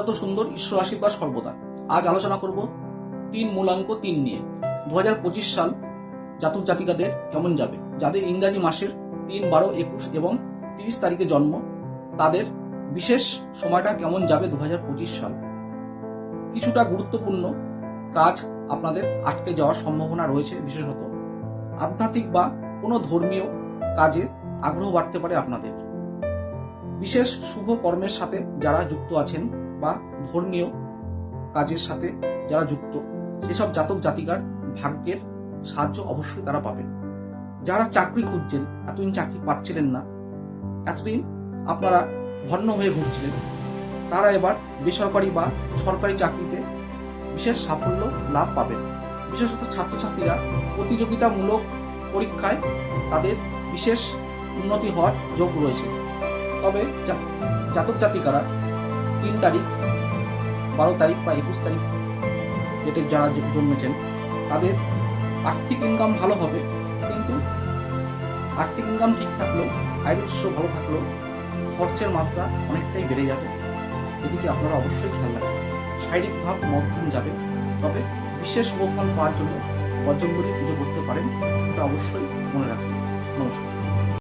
যত সুন্দর ঈশ্বর আশীর্বাদ সর্বদা। আজ আলোচনা করব তিন মূলাঙ্ক তিন নিয়ে। দু সাল জাতক জাতিকাদের কেমন যাবে? যাদের ইংরাজি মাসের তিন, বারো, একুশ এবং তিরিশ তারিখে জন্ম, তাদের বিশেষ সময়টা কেমন যাবে দু সাল? কিছুটা গুরুত্বপূর্ণ কাজ আপনাদের আটকে যাওয়ার সম্ভাবনা রয়েছে বিশেষত। আধ্যাত্মিক বা কোনো ধর্মীয় কাজে আগ্রহ বাড়তে পারে আপনাদের। বিশেষ শুভ কর্মের সাথে যারা যুক্ত আছেন বা ধর্মীয় কাজের সাথে যারা যুক্ত, সেসব জাতক জাতিকার ভাগ্যের সাহায্য অবশ্যই তারা পাবেন। যারা চাকরি খুঁজছেন, এতদিন চাকরি পাচ্ছিলেন না, এতদিন আপনারা ভন্ন হয়ে ঘুরছিলেন তারা এবার বেসরকারি বা সরকারি চাকরিতে বিশেষ সাফল্য লাভ পাবেন। বিশেষত ছাত্রছাত্রীরা প্রতিযোগিতামূলক পরীক্ষায় তাদের বিশেষ উন্নতি হওয়ার যোগ রয়েছে। তবে জাতক জাতিকারা তিন তারিখ, বারো তারিখ বা একুশ তারিখ ডেটে যারা জন্মেছেন, তাদের আর্থিক ইনকাম ভালো হবে, কিন্তু আর্থিক ইনকাম ঠিক থাকলেও আয়ের উৎস ভালো থাকলেও খরচের মাত্রা অনেকটাই বেড়ে যাবে। এদিকে আপনারা অবশ্যই খেয়াল রাখবেন। শারীরিক ভাব মধ্যম যাবে, তবে বিশেষ উপফল পাওয়ার জন্য বজরঙ্গলি পুজো করতে পারেন, এটা অবশ্যই মনে রাখবেন। নমস্কার।